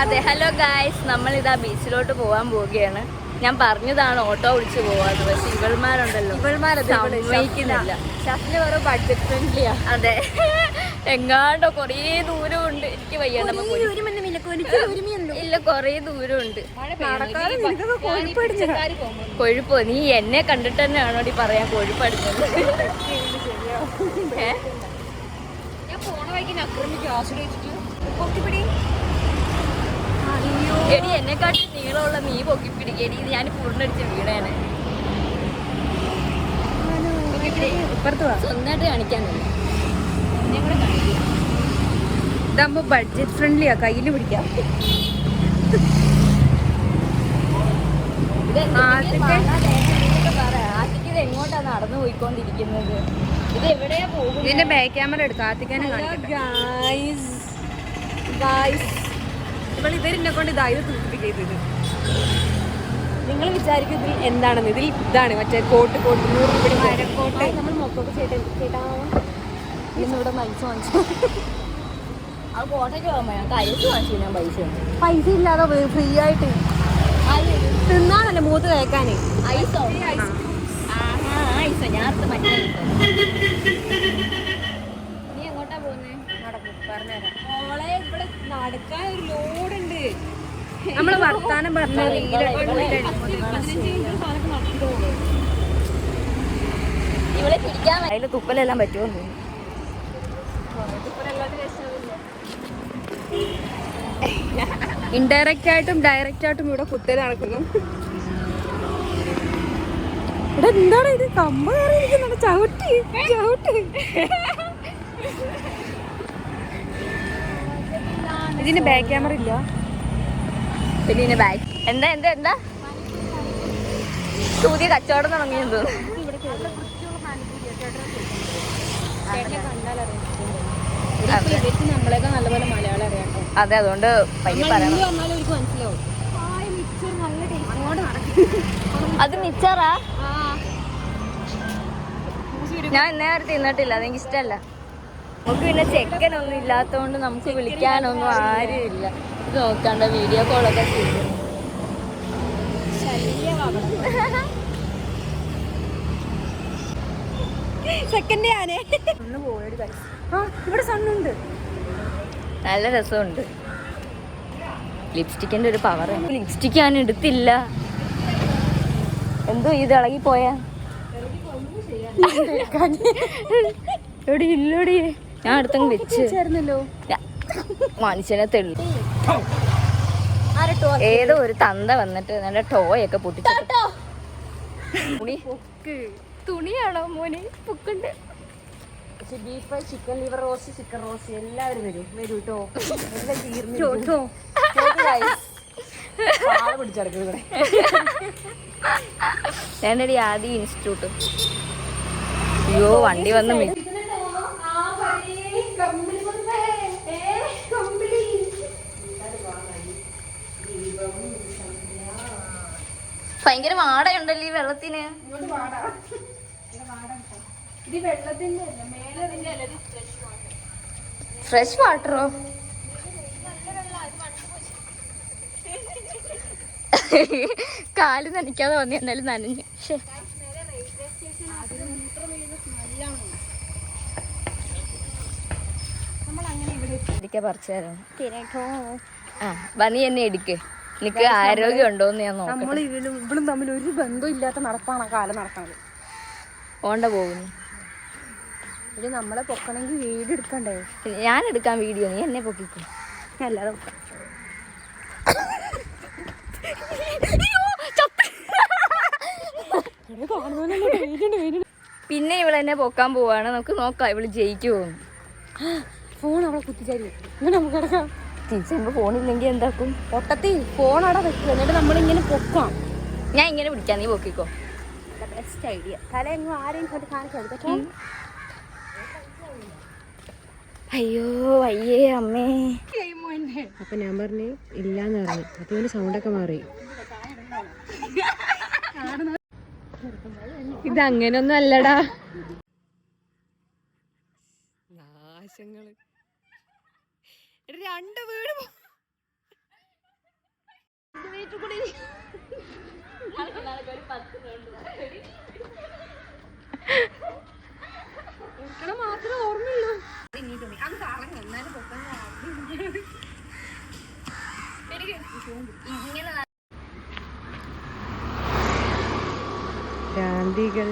അതെ hello guys നമ്മളിതാ ബീച്ചിലോട്ട് പോകാൻ പോവുകയാണ്. ഞാൻ പറഞ്ഞതാണ് ഓട്ടോ വിളിച്ച് പോവാന്ന് പക്ഷെ ഇവൾമാരുണ്ടല്ലോ. സമ്മതിക്കുന്നില്ല ഷാഫിന് വേറെ ബഡ്ജറ്റ് ഫ്രണ്ട്ലിയാ അതെ. എങ്ങാണ്ടോ കൊറേ ദൂരം ഉണ്ട് എനിക്ക് വയ്യ. ഇല്ല കൊറേ ദൂരമുണ്ട്. കൊഴുപ്പോ. നീ എന്നെ കണ്ടിട്ട് തന്നെയാണോടി പറയാൻ കൊഴുപ്പടിച്ചത്? ഏ? ഞാൻ പോണ വഴിക്ക് അക്രമിക്കും. ആശ്രയിച്ചിട്ട് എന്നെക്കാട്ടി നീളമുള്ള മീ പൊക്കി പിടിക്കടി ഞാൻ പൂർണടിച്ച വീടാണ്. സ്വന്തമായിട്ട് ഇതാകുമ്പോ ബഡ്ജറ്റ് ഫ്രണ്ട്ലിയാ കയ്യിൽ പിടിക്കാം. ഇത് എങ്ങോട്ടാ നടന്നു പോയിക്കൊണ്ടിരിക്കുന്നത്? ഇത് എവിടെയാ പോകുന്നത്? ഇതിന്റെ ബാക്ക് ക്യാമറ എടുക്കാം. ആത്തിക്കാനെ ഇവൾ ഇവരെന്നെ കൊണ്ട് ഇതാ ഇത് നിങ്ങൾ വിചാരിക്കും ഇതിൽ എന്താണെന്ന്. ഇതിൽ ഇതാണ് മറ്റേ കോട്ട് കോട്ട് നൂറ് മരക്കോട്ട്. നമ്മൾ മൊക്കോട്ട് ചേട്ടാ. ചേട്ടാ ഇന്നിവിടെ പൈസ വാങ്ങിച്ചു. ആ കോട്ടയ്ക്ക് പോകുമ്പോ ഞാൻ കൈസ് വാങ്ങിച്ചു ഞാൻ പൈസ. പൈസ ഇല്ലാതെ ഫ്രീ ആയിട്ട്. തിന്നാണല്ലേ മൂത്ത് കേൾക്കാന്. ഐസോ? ആഹാ ഐസോ. ഞാൻ മറ്റേ നീ എങ്ങോട്ടാ പോകുന്നേ? പറഞ്ഞുതരാം. ഒരു ലോഡുണ്ട്. നമ്മൾ വർത്താനം പറഞ്ഞ ഇവിടെ പിടിക്കാൻ അതിൽ തുപ്പലെല്ലാം പറ്റുമോ ഇൻഡയറക്റ്റ് ആയിട്ടും ഡയറക്റ്റ് ആയിട്ടും ഇവിടെ കുത്തൽ നടക്കുന്നു. ഇവിടെ എന്താണ് ഇത്? കമ്പ കയറിയിരിക്കുന്നുണ്ട്. ചവിട്ടി ചവിട്ടി. ഇതിന് ബാക്ക് ക്യാമറ ഇല്ല. പിന്നെ ഇതിന് ബാക്ക് എന്താ എന്താ എന്താ? പുതിയ കച്ചവടം തുടങ്ങിയെന്ന് തോന്നുന്നു. അതെ. അതുകൊണ്ട് പയ്യെ പറയണം. അത് മിച്ചറാ? ഞാൻ ഇന്നേ വരെ തിന്നിട്ടില്ല അതെനിക്ക് ഇഷ്ടമല്ല നമുക്ക് പിന്നെ ചെക്കനൊന്നും ഇല്ലാത്തതുകൊണ്ട് നമുക്ക് വിളിക്കാനൊന്നും ആരും ഇല്ല ഇത് നോക്കണ്ട വീഡിയോ കോളൊക്കെ സെക്കൻഡ് ഞാനേ. ആ ഇവിടെ സണ്ണുണ്ട്. നല്ല രസമുണ്ട്. ലിപ്സ്റ്റിക്കിന്റെ ഒരു പവർ ലിപ്സ്റ്റിക്ക് ഞാൻ എടുത്തില്ല. എന്തോ ഇത് ഇളകി പോയാ എടി ഇല്ലടി. ഞാൻ അടുത്തങ്ങ് വെച്ച്. ചേർന്നല്ലോ മനുഷ്യനെ തെളി ഏതോ ഒരു തന്ത വന്നിട്ട് നല്ല ടോയൊക്കെ പൊട്ടിച്ചിട്ട്. തുണി? തുണിയാണോ മോന്? പൊക്കുണ്ട്. Beef chicken liver roast chicken roast എല്ലാവരും വരും. വരൂ കേട്ടോ എല്ലാം തീർന്നു ചോട്ടോ പിടിച്ചെടുക്കും ഇവിടെ. ഞാനടി ആദ്യം ഇൻസ്റ്റിറ്റ്യൂട്ട് അയ്യോ വണ്ടി വന്ന് മി- ഭയങ്കര വാടയുണ്ടല്ലോ ഈ വെള്ളത്തിന്? ഫ്രഷ് വാട്ടറോ കാൽ നനയ്ക്കാതെ വന്നു എന്നാലും നനഞ്ഞു. ശേ ഇടിക്ക പറിച്ചു തരാം ആ വാ നീ എന്നെ എടുക്ക് നിനക്ക് ആരോഗ്യം ഉണ്ടോന്ന് ഞാൻ നോക്കാം നമ്മൾ ഇവളും ഇവളും തമ്മിൽ ഒരു ബന്ധം ഇല്ലാത്ത നടപ്പാണ് ആ കാലം നടക്കുന്നത് ഓണ്ട പോകുന്നു. ഇത് നമ്മളെ പൊക്കണമെങ്കിൽ വീട് എടുക്കണ്ടേ? ഞാൻ എടുക്കാൻ വീഡിയോ നീ എന്നെ പൊക്കിക്കും. അല്ലാതെ. പിന്നെ ഇവളെന്നെ പൊക്കാൻ പോവാണ്. നമുക്ക് നോക്കാം ഇവൾ ജയിക്കുമോ ഫോൺ അവളെ കുത്തിച്ചാരി. ഇങ്ങനെ നമുക്ക് കിടക്കാം. ഫോൺ ഫോണില്ലെങ്കിൽ എന്താക്കും? ഒട്ടത്തി ഫോൺ അവിടെ വെക്കുക എന്നിട്ട് നമ്മളിങ്ങനെ പൊക്കാം. ഞാൻ ഇങ്ങനെ പിടിക്കാം നീ പൊക്കിക്കോ. ബെസ്റ്റ് ഐഡിയ തല എങ്ങും ആരെയും കൊണ്ട് കാണിക്കരുത് കേട്ടോ. അയ്യോ അയ്യേ അമ്മേ. അപ്പൊ ഞാൻ പറഞ്ഞു ഇല്ലാന്ന് പറഞ്ഞു. അപ്പൊ സൗണ്ടൊക്കെ മാറി. ഇത് അങ്ങനെയൊന്നും അല്ലടാ. നാശങ്ങൾ. രണ്ട് വീട് മീറ്റർ കൂടി മാത്രമേ ഓർമ്മയുള്ളൂ. ഇങ്ങനെ ഗാന്ധികൾ